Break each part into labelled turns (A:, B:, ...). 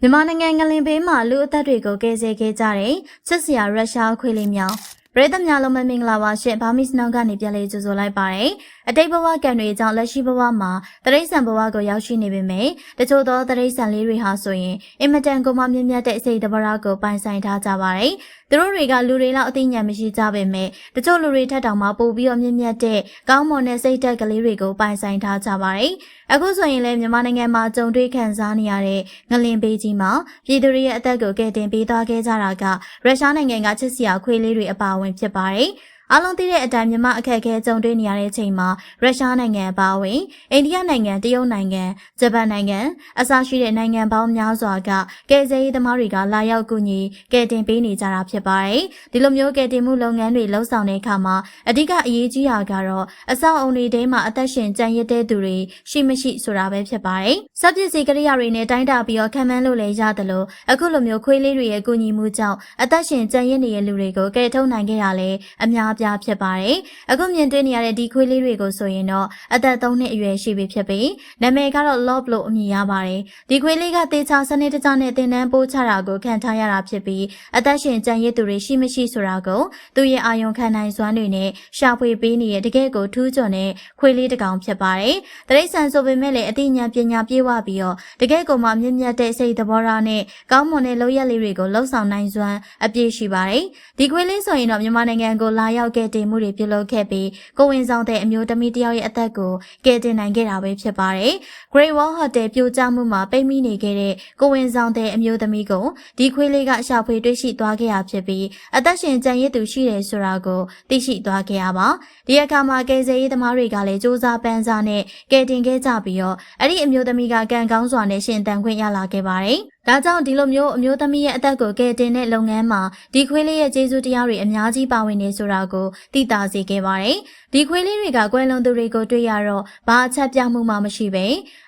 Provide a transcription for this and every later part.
A: မြန်မာနိုင်ငံငလင်ဘေးမှာလူအသက်တွေကိုကယ်ဆယ်ခဲ့ကြတဲ့ချစ်စရာရုရှားခွေလေးမြောင်ပရိသတ်များလုံးမင်္ဂလာပါရှင်ဘာမစ်နောင်ကနေပြန်လေးကြိုဆိုလိုက်ပါတယ်အတိတ်ဘဝကံတွေကြောင့်လက်ရှိဘဝမှာတရိษံဘဝကိုရောက်ရှိနေပေမယ့်တချို့သောတရိษံလေးတွေဟာဆိုရင်အင်မတန်ကိုမှမြင့်မြတ်တဲ့အစိတ်တဘရကိုပိုင်ဆိုင်ထားကြပါတယ်သူတို့တွေကလူတွေလောက်အသိဉာဏ်မရှိကြပေမယ့်တချို့လူတွေထက်တောင်မှပိုပြီးတော့မြင့်မြတ်တဲ့ကောင်းမွန်တဲ့စိတ်ဓာတ်ကလေးတွေကိုပိုင်ဆိုင်ထားကြပါတယ်အခုဆိုရင်လည်းမြန်မာနိုင်ငံမှာကြုံတွေ့ခံစားနေရတဲ့ငလင်ဘေးကြီးမှာပြည်သူတွေရဲ့အသက်ကိုကယ်တင်ပေးသွားခဲ့ကြတာကရုရှားနိုင်ငံကချစ်စရာခွေးလေးတွေအပါအဝင်ဖြစ်ပါတယ်။ အားလုံးသိတဲ့အတိုင်းမြန်မာအခက်အခဲကြုံတွေ့နေရတဲ့အချိန်မှာရုရှားနိုင်ငံအပါအဝင်အိန္ဒိယနိုင်ငံတရုတ်နိုင်ငံဂျပန်နိုင်ငံအစရှိတဲ့နိုင်ငံပေါင်းများစွာကကယ်ဆယ်ရေးသမားတွေကလာရောက်ကူညီကယ်တင်ပေးနေကြတာဖြစ်ပါတယ်။ဒီလိုမျိုးကယ်တင်မှုလုပ်ငန်းတွေလှုပ်ဆောင်တဲ့အခါမှာအဓိကအရေးကြီးတာကတော့အဆောက်အုံတွေထဲမှာအသက်ရှင်ကျန်ရစ်တဲ့သူတွေရှိမရှိဆိုတာပဲဖြစ်ပါတယ်။စက်ပစ္စည်းကိရိယာတွေနဲ့တိုင်းတာပြီးတော့ခံမှန်းလို့လည်းရတယ်လို့အခုလိုမျိုးခွေးလေးတွေရဲ့ကူညီမှုကြောင့်အသက်ရှင်ကျန်ရစ်နေတဲ့လူတွေကိုကယ်ထုတ်နိုင်ခဲ့တာလည်းအများပြားဖြစ်ပါတယ်။အခုမြင်တွေ့နေရတဲ့ဒီခွေးလေးတွေကိုဆိုရင်တော့အသက်3နှစ်အရွယ်ရှိပြီဖြစ်ပြီးနာမည်ကတော့ Love လို့အမည်ရပါတယ်။ဒီခွေးလေးကတေချာစနစ်တကျနဲ့တင်တန်းပိုးချတာကိုခံထားရတာဖြစ်ပြီးအသက်ရှင်ကျန်ရစ်သူတွေရှိမရှိဆိုတာကိုသူရဲ့အာယုံခံနိုင်စွမ်းတွေနဲ့ရှာဖွေပေးနေတဲ့တကယ့်ကိုထူးချွန်တဲ့ခွေးလေးတစ်ကောင်ဖြစ်ပါတယ်။တရိษံဆိုပေမဲ့လည်းအသိဉာဏ်ပညာပြေဝပြီးတော့တကယ့်ကိုမှမြင့်မြတ်တဲ့စိတ်သဘောထားနဲ့ကောင်းမွန်တဲ့လုပ်ရက်လေးတွေကိုလှုပ်ဆောင်နိုင်စွမ်းအပြည့်ရှိပါတယ်။ဒီခွေးလေးဆိုရင်တော့မြန်မာနိုင်ငံကိုလာရောက်ခဲ့တင်မှုတွေပြုလုပ်ခဲ့ပြီးကိုဝင်ဆောင်တဲ့အမျိုးသမီးတယောက်ရဲ့အသက်ကိုကယ်တင်နိုင်ခဲ့တာပဲဖြစ်ပါတယ်။ Great Wall Hotel ပြိုကျမှုမှာပိတ်မိနေခဲ့တဲ့ကိုဝင်ဆောင်တဲ့အမျိုးသမီးကိုဒီခွေးလေးကရှာဖွေတွေ့ရှိသွားခဲ့ရဖြစ်ပြီးအသက်ရှင်ကျန်ရစ်သူရှိတယ်ဆိုတာကိုသိရှိသွားခဲ့ရပါဒီအခါမှာကယ်ဆယ်ရေးသမားတွေကလည်းစူးစမ်းပန်းစားနဲ့ကယ်တင်ခဲ့ကြပြီးတော့အဲ့ဒီအမျိုးသမီးကကံကောင်းစွာနဲ့ရှင်တန်ခွင့်ရလာခဲ့ပါတယ် ဒါကြောင့်ဒီလိုမျိုးအမျိုးသမီးရဲ့အသက်ကိုကယ်တင်တဲ့လုပ်ငန်းမှာဒီခွေးလေးရဲ့ကျေးဇူးတရားတွေအများကြီးပါဝင်နေဆိုတာကိုသိသာစေခဲ့ပါတယ်။ဒီခွေးလေးတွေကကွယ်လွန်သူတွေကိုတွေ့ရတော့ဘာအချက်ပြမှုမှမရှိပဲ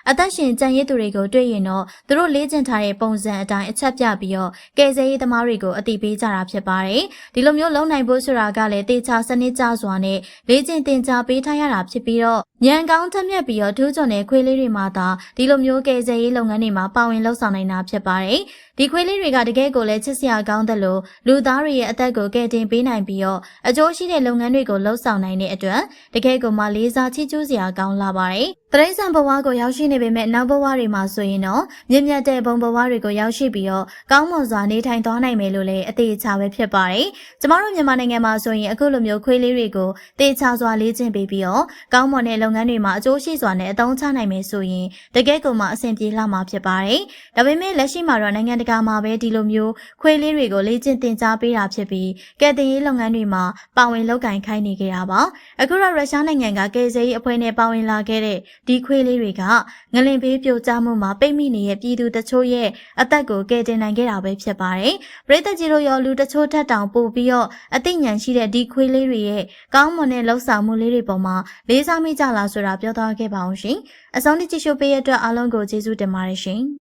A: အသက်ရှင်ကြံရစ်သူတွေကိုတွေ့ရင်တော့သူတို့လေ့ကျင့်ထားတဲ့ပုံစံအတိုင်းအချက်ပြပြီးတော့ကယ်ဆယ်ရေးသမားတွေကိုအတိပေးကြတာဖြစ်ပါတယ်။ဒီလိုမျိုးလုံနိုင်ဖို့ဆိုတာကလည်းတေချာစနစ်ကျစွာနဲ့လေ့ကျင့်သင်ကြားပေးထားရတာဖြစ်ပြီးတော့ ညံကောင်းထက်မြက်ပြီးတော့ထူးချွန်တဲ့ခွေးလေးတွေမှသာဒီလိုမျိုးကယ်ဆယ်ရေးလုပ်ငန်းတွေမှာပါဝင်လှုပ်ဆောင်နိုင်တာဖြစ်ပါတယ်။ဒီခွေးလေးတွေကတကယ်ကိုလည်းချစ်စရာကောင်းတယ်လို့လူသားတွေရဲ့အသက်ကိုကယ်တင်ပေးနိုင်ပြီးတော့အကျိုးရှိတဲ့လုပ်ငန်းတွေကိုလှုပ်ဆောင်နိုင်တဲ့အတွက်တကယ်ကိုမှလေးစားချီးကျူးစရာကောင်းလာပါတယ်။တရိษံဘဝကိုရောက်ရှိနေပေမဲ့နောက်ဘဝတွေမှာဆိုရင်တော့မြင့်မြတ်တဲ့ဘုံဘဝတွေကိုရောက်ရှိပြီးတော့ကောင်းမွန်စွာနေထိုင်သွားနိုင်မယ်လို့လည်းအသေးချာပဲဖြစ်ပါတယ်။ကျမတို့မြန်မာနိုင်ငံမှာဆိုရင်အခုလိုမျိုးခွေးလေးတွေကိုတေချာစွာလေ့ကျင့်ပေးပြီးတော့ကောင်းမွန်တဲ့လုပ်ငန်းတွေမှာအကျိုးရှိစွာနဲ့အသုံးချနိုင်မယ်ဆိုရင်တကယ်ကိုမှအဆင်ပြေလာမှာဖြစ်ပါတယ်။ဒါပေမဲ့လက်ရှိမှာတော့နိုင်ငံတကာမှာပဲဒီလိုမျိုးခွေးလေးတွေကိုလေ့ကျင့်သင်ကြားပေးတာဖြစ်ပြီးကယ်တင်ရေးလုပ်ငန်းတွေမှာပါဝင်လုပ်ကိုင်ခိုင်းနေကြတာပါ။အခုတော့ရုရှားနိုင်ငံကကယ်ဆယ်ရေးအဖွဲ့နဲ့ပါဝင်လာခဲ့တဲ့ဒီခွေးလေးတွေကငလင်ဘေးပြိုကျမှုမှာပိတ်မိနေတဲ့ပြည်သူတချို့ရဲ့အသက်ကိုကယ်တင်နိုင်ခဲ့တာပဲဖြစ်ပါတယ်။ပြည်သက်ကြီးတို့ရောလူတချို့ထက်တောင်ပိုပြီးတော့အသိဉာဏ်ရှိတဲ့ဒီခွေးလေးတွေရဲ့ကောင်းမွန်တဲ့လှုပ်ဆောင်မှုလေးတွေပေါ်မှာလေးစားမိကြလားဆိုတာပြောသွားခဲ့ပါအောင်ရှင်။အဆုံးထိကြည့်ရှုပေးရတဲ့အတွက်အားလုံးကိုကျေးဇူးတင်ပါတယ်ရှင်။